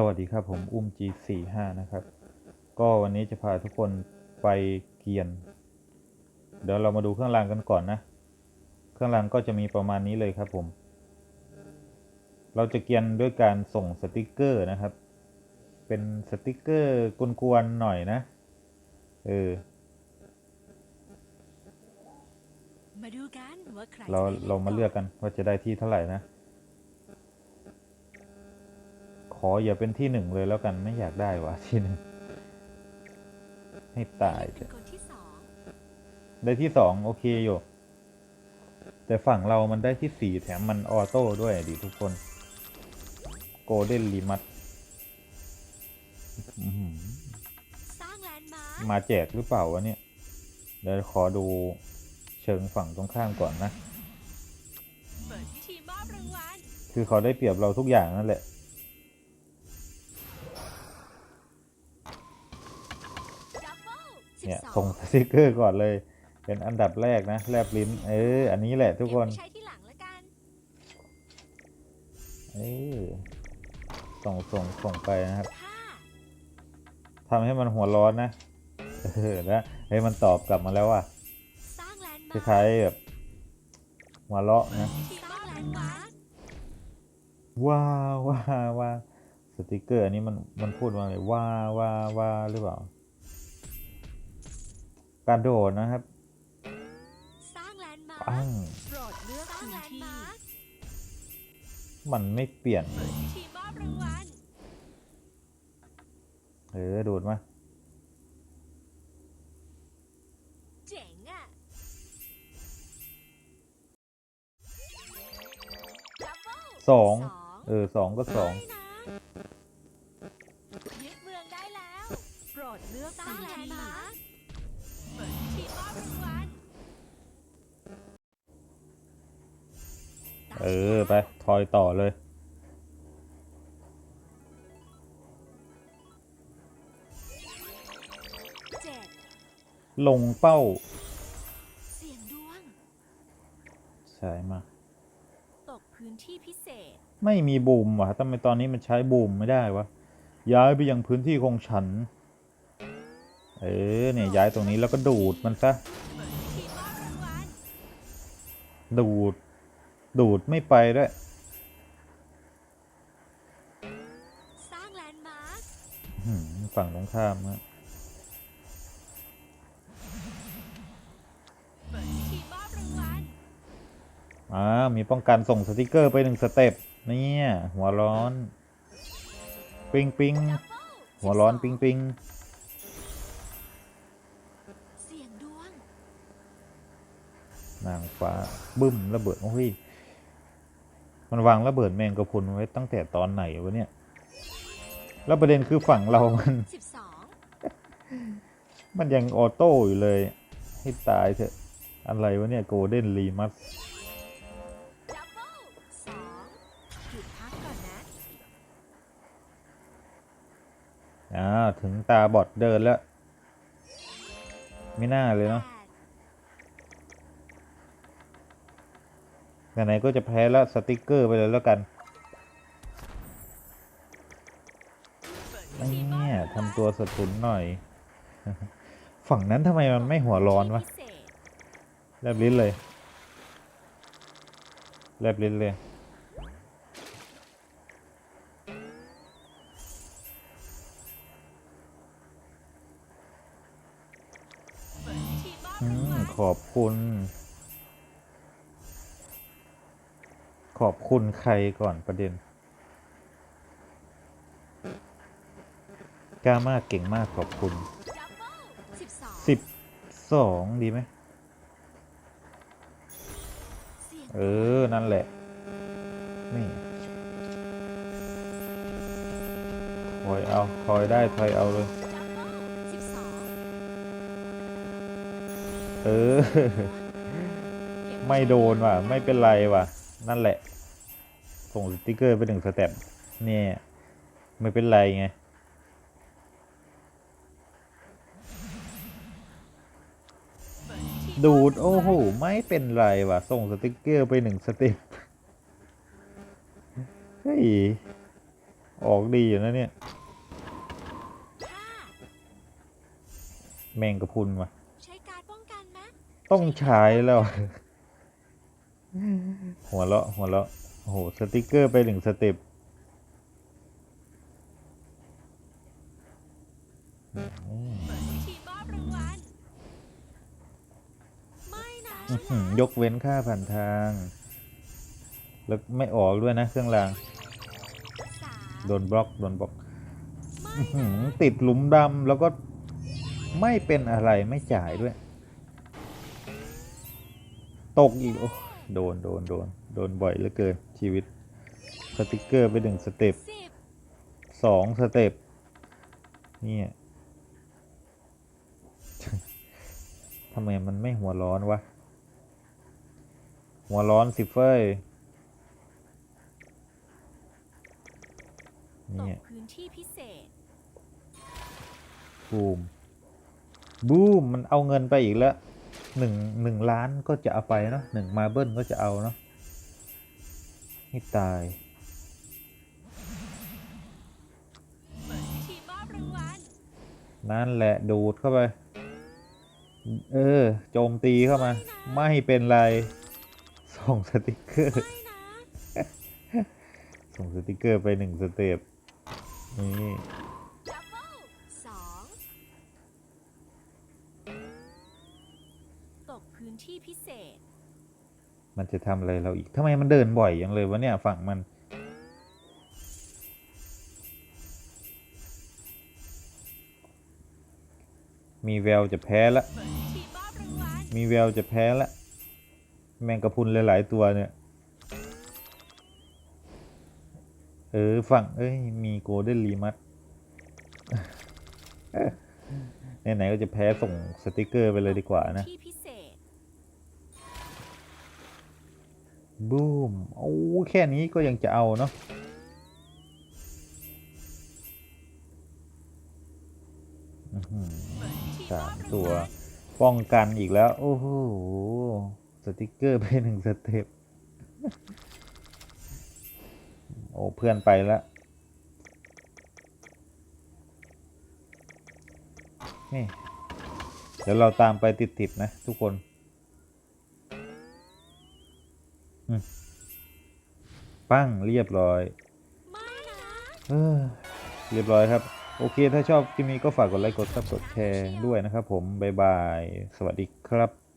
สวัสดีครับผมอุ้ม G45 นะครับ ก็วันนี้จะพาทุกคนไปเกียน เดี๋ยวเรามาดูเครื่องรางกันก่อนนะ เครื่องรางก็จะมีประมาณนี้เลยครับผม เราจะเกียนด้วยการส่งสติกเกอร์นะครับ เป็นสติกเกอร์กวนๆหน่อยนะ เออมาดูกันว่าใครเราจะได้เรามาเลือกกันว่าจะได้ที่เท่าไหร่นะ ขออย่าเป็นที่หนึ่งเลยแล้วกันไม่อยากได้วะที่หนึ่งให้ตายเป็เถนอะคนที่สองได้ที่สองโอเคอยู่แต่ฝั่งเรามันได้ที่สี่แถมมันออโต้ด้วยดิทุกคนโกลเด้นรีมัดสร้างแลนด์มาร์คมาแจกหรือเปล่าวะเนี่ยเดี๋ยวขอดูเชิงฝั่งตรงข้ามก่อนนะเปิดพิธีมอบรางวัลคือเขาได้เปรียบเราทุกอย่างนั่นแหละ เนี่ยสอส่งงสติกเกอร์ก่อนเลย เป็นอันดับแรกนะแลบลิ้น เออ อันนี้แหละทุกคนเบไปใช้ที่หลังละกันเออส่งส่งส่งไปนะครับห้าทำให้มันหัวร้อนนะเออนะเฮ้ยมันตอบกลับมาแล้วว่ะสร้างแลนด์คมาร์คล้ายๆแบบหัวเราะนะพิธีมอบแลนด์มาร์คว้าว้าว้าสติกเกอร์อันนี้มันมันพูดว่าไงว้าว้าว้าหรือเปล่า การโดดนะครับสร้างแลนด์มาปัร์งคโปรดเลือกพื้นที่มันไม่เปลี่ยนเลเปิยดพิธีมอบรางวัลเออ ดูดมา เจ๋งอะดับเบิลสองสอง เออสองก็สอง ไม่นะยึดเมืองได้แล้วโปรดเลือกสร้างแลนด์มาร์ค เออ ไป ทอยต่อเลย เจ็ดลงเป้า เสียงดวง ใช่มา ตกพื้นที่พิเศษ ไม่มีบูมว่ะทำไมตอนนี้มันใช้บูมไม่ได้วะ ย้ายไปยังพื้นที่ของฉัน เออ เนี่ย ย้ายตรงนี้แล้วก็ดูดมันซะเปิดพิธีมอบรางวัลดูด ดูดไม่ไปด้วยสร้างแลนด์มาร์คอื้อหือฝั่งตรงข้ามฮะเปิดพิธีมอบรางวัลอ่ามีป้องกันส่งสติกเกอร์ไปหนึ่งสเต็ปเนี่ยหัวร้อน ปิงปิงดับเบิลหัวร้อนปิงปิงเสียงดวงนางฟ้าบึ้มระเบิดโอ้ย มันวางระเบิดแมงกะพรุนไว้ตั้งแต่ตอนไหนวะเนี่ย แล้วประเด็นคือฝั่งเรามันสิบสองมันยังออโต้อยู่เลย ให้ตายเถอะ อะไรวะเนี่ยโกลเด้นรีมัสดับเบิลสองหยุดพักก่อนนะอ่าถึงตาบอดเดินแล้ว ไม่น่าเลยเนาะ แปด ไหนๆก็จะแพ้แล้วสติกเกอร์ไปเลยแล้วกันเปิดพิธีมอบเนี่ยทำตัวสะทุนหน่อย ฝั่งนั้นทำไมมันไม่หัวร้อนวะแลบลิ้นเลยแลบลิ้นเลยขอบคุณ ขอบคุณใครก่อนประเด็นกล้ามากเก่งมากขอบคุณสิบสองดีไหมเออ นั่นแหละ นี่ถอยเอาถอยได้ถอยเอาเลย เออ ไม่โดนว่ะ ไม่เป็นไรว่ะ นั่นแหละ ส่งสติกเกอร์ไปหนึ่งสเต็ปเนี่ยไม่เป็นไรไงเปิดพิธีดูด โอ้โห ไม่เป็นไรว่ะ ส่งสติกเกอร์ไปหนึ่งสเต็ปเฮ้ย ออกดีอยู่นะเนี่ยห้าแมงกะพรุนว่ะใช้การป้องกันไหมต้องใช้แล้ว หัวเราะหัวเราะโอ้โหสติกเกอร์ไปหนึ่งสเต็ปอืมเปิดพิธีมอบยกเว้นค่าผ่านทาง แล้วไม่ออกด้วยนะเครื่องราง โดนบล็อก โดนบล็อก ติดหลุมดำแล้วก็ไม่เป็นอะไรไม่จ่ายด้วย ตกอีกโอ้ โดนโดนโดนโดนบ่อยเหลือเกินชีวิตสติกเกอร์ไปหนึ่งสเต็ปสิบสองสเต็ปเนี่ยทำไมมันไม่หัวร้อนวะ หัวร้อนสิเฟ้ยตเนี่ยกพื้นที่พิเศษบูมบูมมันเอาเงินไปอีกแล้ว หนึ่งหนึ่งล้านก็จะเอาไปเนาะหนึ่งมาเบิลก็จะเอาเนาะให้ตายนั่นแหละดูดเข้าไป เออ โจมตีเข้ามา ไม่เป็นไร ส่งสติกเกอร์นะส่งสติกเกอร์ไปหนึ่งสเต็ปนี่ ที่พิเศษ มันจะทำอะไรเราอีกทำไมมันเดินบ่อยอย่างเลยวะเนี่ยฝั่งมัน มีแววจะแพ้ละเปิดพิธีมอบรางวัลมีแววจะแพ้ละ แมงกะพรุนหลายๆตัวเนี่ย เออฝั่งเอ้ย มีโกลเด้นรีมัด ไหนๆก็จะแพ้ส่งสติกเกอร์ไปเลยดีกว่านะ ที่พิ บูมโอ้แค่นี้ก็ยังจะเอาเนาะสามตัวป้องกันอีกแล้ว โอ้โห สติกเกอร์ไปหนึ่งสเต็ปโอ้ เพื่อนไปแล้วนี่ เดี๋ยวเราตามไปติดๆนะทุกคน ปั้งเรียบร้อยไม่นะเออเรียบร้อยครับ โอเค ถ้าชอบคลิปนี้ก็ฝากกดไลค์กดซับกดแชร์ด้วยนะครับผม บ๊ายบาย สวัสดีครับ